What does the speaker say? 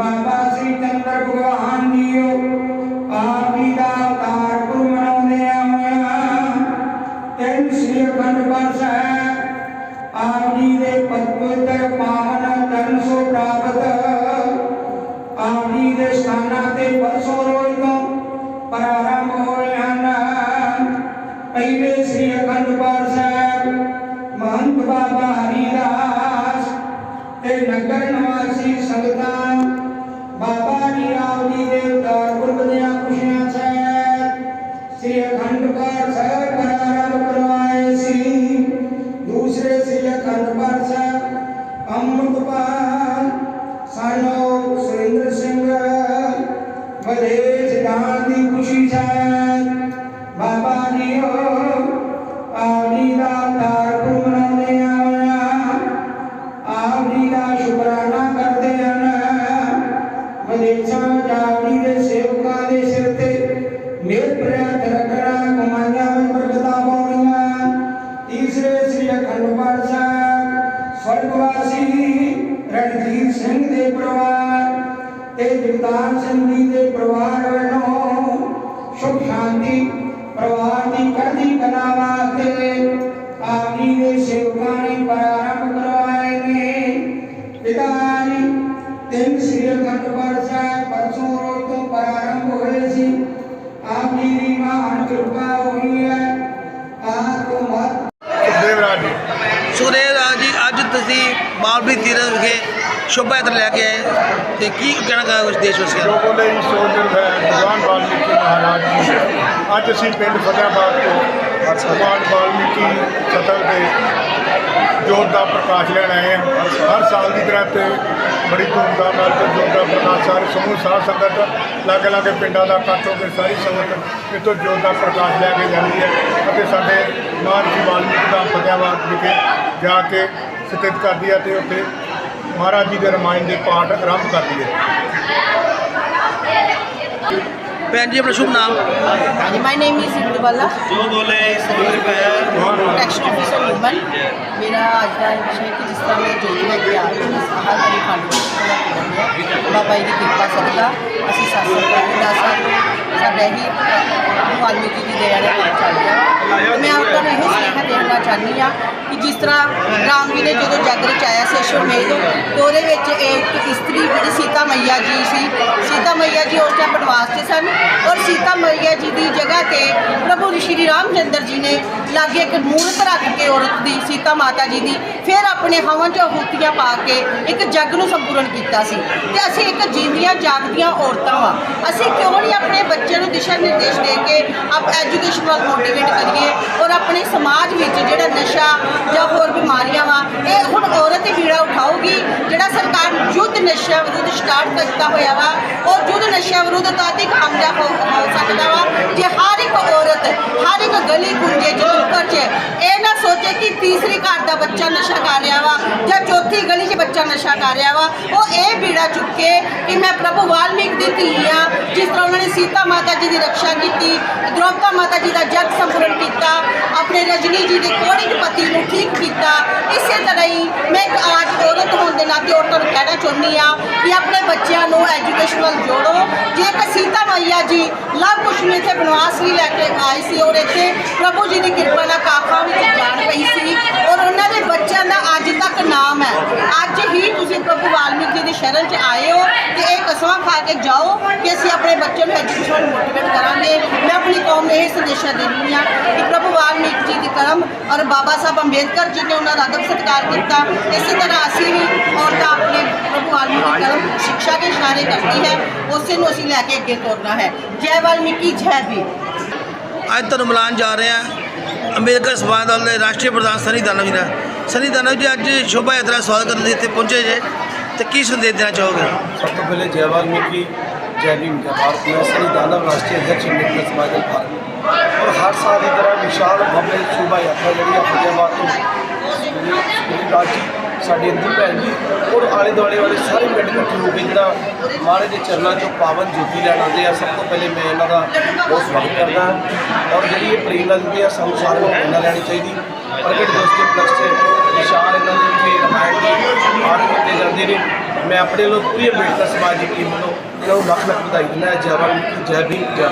ਸ੍ਰੀ ਚੰਦਰ ਭਗਵਾਨ ਜੀਓ, ਆਪ ਜੀ ਦਾ ਅਵਤਾਰ ਪੁਰ ਮਨਾਉਂਦੇ ਹੋਇਆ ਤਿੰਨ ਸ੍ਰੀ ਅਖੰਡ ਪਾਠ ਸਾਹਿਬ, ਆਪ ਜੀ ਦੇ ਪਵਿੱਤਰ ਪਾਵਨ ਚਰਨ ਸੋ ਪ੍ਰਾਪਤ। ਆਪ ਜੀ ਦੇ ਸਥਾਨਾਂ ਸਾਹਿਬ ਸਵਰਗਵਾਸੀ ਰਣਜੀਤ ਸਿੰਘ ਦੇ ਪਰਿਵਾਰ ਤੇ ਜਗਦਾਨ ਸਿੰਘ ਜੀ ਦੇ ਪਰਿਵਾਰ ਵੱਲੋਂ ਸੁਖ ਸ਼ਾਂਤੀ, ਪਰਿਵਾਰ ਦੀ ਕਰਦੀ ਕਲਾ ਸ਼ੋਭਾ ਯਾਤਰਾ ਲੈ ਕੇ ਆਏ ਤੇ ਕੀ ਕਹਿਣਾ ਚਾਹੋਗੇ ਉਸ ਦੇਸ਼ ਵਾਸੀਆਂ ਜੋ ਬੋਲੇ ਜੀ ਸੋਦਰ ਹੈ, ਭਗਵਾਨ ਵਾਲਮੀਕੀ ਮਹਾਰਾਜ ਜੀ। ਅੱਜ ਅਸੀਂ ਪਿੰਡ ਫਤਿਆਬਾਦ ਤੋਂ ਭਗਵਾਨ ਵਾਲਮੀਕੀ ਚਤਰ ਦੇ ਜੋਤ ਦਾ ਪ੍ਰਕਾਸ਼ ਲੈਣ ਆਏ ਹਾਂ। ਹਰ ਸਾਲ ਦੀ ਤਰ੍ਹਾਂ ਤੇ ਬੜੀ ਧੂਮਧਾਮ ਨਾਲ ਤੇ ਜੋਤ ਦਾ ਪ੍ਰਕਾਸ਼, ਸਾਰੇ ਸਮੂਹ, ਸਾਧ ਸੰਗਤ ਲਾਗੇ ਲਾਗੇ ਪਿੰਡਾਂ ਦਾ ਇਕੱਠ ਹੋ ਕੇ ਸਾਰੀ ਸੰਗਤ ਇੱਥੋਂ ਜੋਤ ਦਾ ਪ੍ਰਕਾਸ਼ ਲੈ ਕੇ ਜਾਂਦੀ ਹੈ ਅਤੇ ਸਾਡੇ ਮਾਨ ਜੀ ਵਾਲਮੀਕੀ ਦਾ ਫਤਿਆਬਾਦ ਵਿਖੇ ਜਾ ਕੇ ਸਥਿਤ ਕਰਦੀ ਹੈ ਤੇ ਉੱਥੇ ਮਹਾਰਾਜ ਜੀ ਦੇ ਰਮਾਇਣ ਦੇ ਪਾਠ ਆਰੰਭ ਕਰਦੀ ਹੈ ਭੈਣ ਜੀ ਆਪਣਾ ਸ਼ੁਭ ਨਾਮ? ਹਾਂਜੀ ਮਾਈ ਨੇਮ ਇਜ਼ ਇੰਦਵਾਲਾ ਜੋ ਬੋਲੇ ਪ੍ਰੋਟੈਕਸ਼ਨ ਆਫਿਸਰ ਵੂਮਨ ਮੇਰਾ ਅੱਜ ਦਾ ਵਿਸ਼ਾ ਹੈ ਕਿ ਜਿਸ ਤਰ੍ਹਾਂ ਮੈਂ ਜੋਤੀ ਲੈ ਕੇ ਆ ਰਹੀ ਹਾਂ ਹਰ ਵਾਰੀ ਖੰਡ ਵਿੱਚ ਬਾਬਾ ਜੀ ਦੀ ਕਿਰਪਾ ਸਦਕਾ ਅਸੀਂ ਸਾਸਾ ਕਰਦੇ ਦਾ ਸਾਡਾ ਹੀ ਵਾਲਮੀਕੀ ਦੀ ਦਇਆ ਦਾ ਕੰਮ ਚੱਲ ਰਿਹਾ। ਮੈਂ ਉਹਨਾਂ ਨੂੰ ਇਹ ਸੁਨੇਹਾ ਦੇਣਾ ਚਾਹੁੰਦੀ ਹਾਂ ਕਿ ਜਿਸ ਤਰ੍ਹਾਂ ਰਾਮ ਜੀ ਨੇ ਜਦੋਂ ਜੱਗ ਰਚਾਇਆ ਸੀ ਅਸ਼ਵਮੇਧ ਤੇ ਉਹਦੇ ਵਿੱਚ ਇੱਕ ਇਸਤਰੀ ਜਿਹੜੀ ਸੀਤਾ ਮਈਆ ਜੀ ਸੀ। ਸੀਤਾ ਮਈਆ ਜੀ ਉਸ ਟਾਈਮ ਬਨਵਾਸ 'ਚ ਸਨ ਔਰ ਸੀਤਾ ਮਈਆ ਜੀ ਦੀ ਜਗ੍ਹਾ ਤੇ ਪ੍ਰਭੂ ਸ਼੍ਰੀ ਰਾਮ ਚੰਦਰ ਜੀ ਨੇ ਲਾਗੇ ਇੱਕ ਮੂਰਤ ਰੱਖ ਕੇ ਔਰਤ ਦੀ, ਸੀਤਾ ਮਾਤਾ ਜੀ ਦੀ, ਫਿਰ ਆਪਣੇ ਹਵਨ 'ਚ ਆਹੂਤੀਆਂ ਪਾ ਕੇ ਇੱਕ ਜੱਗ ਨੂੰ ਸੰਪੂਰਨ ਕੀਤਾ ਸੀ। ਤੇ ਅਸੀਂ ਇੱਕ ਜੀਂਦੀਆਂ ਜਾਗਦੀਆਂ ਔਰਤਾਂ ਵਾਂ। ਅਸੀਂ ਕਿਉਂ ਨਹੀਂ ਆਪਣੇ ਬੱਚਿਆਂ ਨੂੰ ਦਿਸ਼ਾ ਨਿਰਦੇਸ਼ ਦੇ ਕੇ ਆਪ ਐਜੂਕੇਸ਼ਨ ਵੱਲ ਮੋਟੀਵੇਟ ਕਰੀਏ ਔਰ ਆਪਣੇ ਸਮਾਜ ਵਿੱਚ ਜਿਹੜਾ ਨਸ਼ਾ ਜਾਂ ਹੋਰ ਬਿਮਾਰੀਆਂ ਵਾ, ਇਹ ਹੁਣ ਔਰਤ ਹੀ ਬੀੜਾ ਉਠਾਊਗੀ, ਜਿਹੜਾ ਸਰਕਾਰ ਨਸ਼ਿਆਂ ਵਿਰੁੱਧ ਸਟਾਰਟ ਕੀਤਾ ਹੋਇਆ ਵਾ, ਉਹ ਯੁੱਧ ਨਸ਼ਿਆਂ ਵਿਰੁੱਧ ਤਾਂ ਅਤੀ ਕਾਮਯਾਬ ਹੋ ਸਕਦਾ ਵਾ। ਜੇ ਹਰ ਇੱਕ ਔਰਤ, ਹਰ ਇੱਕ ਗਲੀ ਗੁੰਜੇ ਜੋ ਉੱਪਰ 'ਚ ਇਹ ਨਾ ਸੋਚੇ ਕਿ ਤੀਸਰੀ ਘਰ ਦਾ ਬੱਚਾ ਨਸ਼ਾ ਕਰ ਰਿਹਾ ਵਾ ਜਾਂ ਚੌਥੀ ਗਲੀ 'ਚ ਬੱਚਾ ਨਸ਼ਾ ਕਰ ਰਿਹਾ ਵਾ, ਉਹ ਇਹ ਬੀੜਾ ਚੁੱਕੇ ਕਿ ਮੈਂ ਪ੍ਰਭੂ ਵਾਲਮੀਕ ਦੀ ਧੀ ਆ, ਜਿਸ ਤਰ੍ਹਾਂ ਉਹਨਾਂ ਨੇ ਸੀਤਾ ਮਾਤਾ ਜੀ ਦੀ ਰੱਖਿਆ ਕੀਤੀ, ਦ੍ਰੋਪਦਾ ਮਾਤਾ ਜੀ ਦਾ ਜਗ ਸੰਪੂਰਨ ਕੀਤਾ, ਆਪਣੇ ਰਜਨੀ ਜੀ ਦੇ ਕੋੜੀ ਪਤੀ ਨੂੰ ਠੀਕ ਕੀਤਾ। ਇਸੇ ਤਰ੍ਹਾਂ ਹੀ ਮੈਂ ਇੱਕ ਆਜ ਔਰਤ ਹੋਣ ਦੇ ਨਾਤੇ ਔਰਤਾਂ ਨੂੰ ਕਹਿਣਾ ਚਾਹੁੰਦੀ ਆ ਕਿ ਆਪਣੇ ਬੱਚਿਆਂ ਨੂੰ ਐਜੂਕੇਸ਼ਨ ਵੱਲ ਜੋੜੋ। ਜੇ ਇੱਕ ਸੀਤਾ ਮਈਆ ਜੀ ਲਵ ਕੁਸ਼ ਨੂੰ ਇੱਥੇ ਬਨਵਾਸ ਵੀ ਲੈ ਕੇ ਆਏ ਸੀ, ਔਰ ਇੱਥੇ ਪ੍ਰਭੂ ਜੀ ਦੀ ਕਿਰਪਾ ਨਾਲ ਕਾਖਾਂ ਵਿੱਚ ਜਾਣ ਪਈ ਸੀ, ਔਰ ਉਹਨਾਂ ਦੇ ਬੱਚਿਆਂ ਦਾ ਅੱਜ ਤੱਕ ਨਾਮ ਹੈ। ਅੱਜ ਹੀ ਤੁਸੀਂ ਪ੍ਰਭੂ ਵਾਲਮੀਕ ਜੀ ਸ਼ਰਨ 'ਚ ਆਏ ਹੋ ਤੇ ਇਹ ਕਸਮਾਂ ਖਾ ਕੇ ਜਾਓ ਕਿ ਅਸੀਂ ਆਪਣੇ ਬੱਚਿਆਂ ਨੂੰ ਐਜੂਕੇਸ਼ਨ ਮੋਟੀਵੇਟ ਕਰਾਂਗੇ। ਮੈਂ ਆਪਣੀ ਕੌਮ ਨੂੰ ਇਹ ਸੰਦੇਸ਼ਾ ਦਿੰਦੀ ਹਾਂ ਕਿ ਪ੍ਰਭੂ ਵਾਲਮੀਕ ਜੀ ਦੀ ਕਰਮ ਔਰ ਬਾਬਾ ਸਾਹਿਬ ਅੰਬੇਦਕਰ ਜੀ ਨੇ ਉਹਨਾਂ ਦਾ ਅਦਬ ਸਤਿਕਾਰ ਕੀਤਾ। ਇਸੇ ਤਰ੍ਹਾਂ ਅਸੀਂ ਵੀ ਔਰਤਾਂ ਆਪਣੇ ਪ੍ਰਭੂ ਵਾਲਮੀਕ ਦੀ ਕਰਮ ਸਿੱਖਿਆ ਦੇ ਇਸ਼ਾਰੇ ਕਰਦੀ ਹੈ। ਉਸੇ ਨੂੰ ਅਸੀਂ ਲੈ ਕੇ ਅੱਗੇ ਤੋਰਨਾ ਹੈ। ਜੈ ਵਾਲਮੀਕੀ ਜੈ ਵੀ ਅੱਜ ਤੁਹਾਨੂੰ ਮਿਲਾਨ ਜਾ ਰਹੇ ਹਾਂ। ਅੰਬੇਦਕਰ ਸਮਾਜ ਦਲ ਦੇ ਰਾਸ਼ਟਰੀ ਪ੍ਰਧਾਨ ਸਨੀ ਦਾਨਵ ਜੀ ਦਾ ਸਨੀ ਦਾਨਵ ਜੀ, ਅੱਜ ਸ਼ੋਭਾ ਯਾਤਰਾ ਸਵਾਗਤ ਕਰਨ ਲਈ ਇੱਥੇ ਪਹੁੰਚੇ ਜੇ। ਤੇ ਕੀ ਸੰਦੇਸ਼ ਦੇਣਾ ਚਾਹੋਗੇ? ਸਭ ਤੋਂ ਪਹਿਲੇ ਜੈ ਵਾਲਮੀਕੀ ਜੈ ਭੀਮ, ਜੈ ਭਾਰਤ। ਮੈਂ ਸ੍ਰੀ ਦਾਨਵ ਰਾਸ਼ਟਰੀ ਅਧਿਕਸ਼ ਮਿੱਤਰ ਸਮਾਜ ਦਾ ਭਾਰਤ ਔਰ ਹਰ ਸਾਲ ਦੀ ਤਰ੍ਹਾਂ ਵਿਸ਼ਾਲ ਭਵਯ ਸ਼ੋਭਾ ਯਾਤਰਾ ਜਿਹੜੀ ਹੈ ਫਤਿਹਾਬਾਦ ਤੋਂ ਜਿਹੜੀ ਰਾਜ ਸਾਡੀ ਅੰਦਰ ਭੈਣ ਜੀ, ਔਰ ਆਲੇ ਦੁਆਲੇ ਵਾਲੇ ਸਾਰੇ ਪਿੰਡ ਇਕੱਠੇ ਹੋ ਕੇ ਜਿਹੜਾ ਮਹਾਰਾਜ ਦੇ ਚਰਨਾਂ 'ਚੋਂ ਪਾਵਨ ਜੋਤੀ ਲੈਣ ਆਉਂਦੇ ਆ, ਸਭ ਤੋਂ ਪਹਿਲੇ ਮੈਂ ਇਹਨਾਂ ਦਾ ਬਹੁਤ ਸਵਾਗਤ ਕਰਦਾ। ਔਰ ਜਿਹੜੀ ਇਹ ਪ੍ਰੇਰਨਾ ਦਿੰਦੇ ਆ, ਸਾਨੂੰ ਸਾਰਿਆਂ ਨੂੰ ਪ੍ਰੇਰਨਾ ਲੈਣੀ ਚਾਹੀਦੀ। ਪ੍ਰਗਟ ਦਿਵਸ ਦੇ ਉਪਲਕਸ਼ 'ਚ ਵਿਸ਼ਾਲ ਇਹਨਾਂ ਦੇ ਇੱਥੇ ਰਮਾਇਣ ਦੀ ਪਾਠ ਕੀਤੇ ਜਾਂਦੇ ਨੇ। ਮੈਂ ਆਪਣੇ ਵੱਲੋਂ ਪੂਰੀ ਅੰਬੇਡਕਰ ਸਮਾਜ ਦੀ ਟੀਮ ਵੱਲੋਂ ਇਹਨਾਂ ਨੂੰ ਲੱਖ ਲੱਖ ਵਧਾਈ ਦਿੰਦਾ ਜੈ ਵਾਲਮੀਕੀ ਜੈ ਭੀਮ, ਜੈ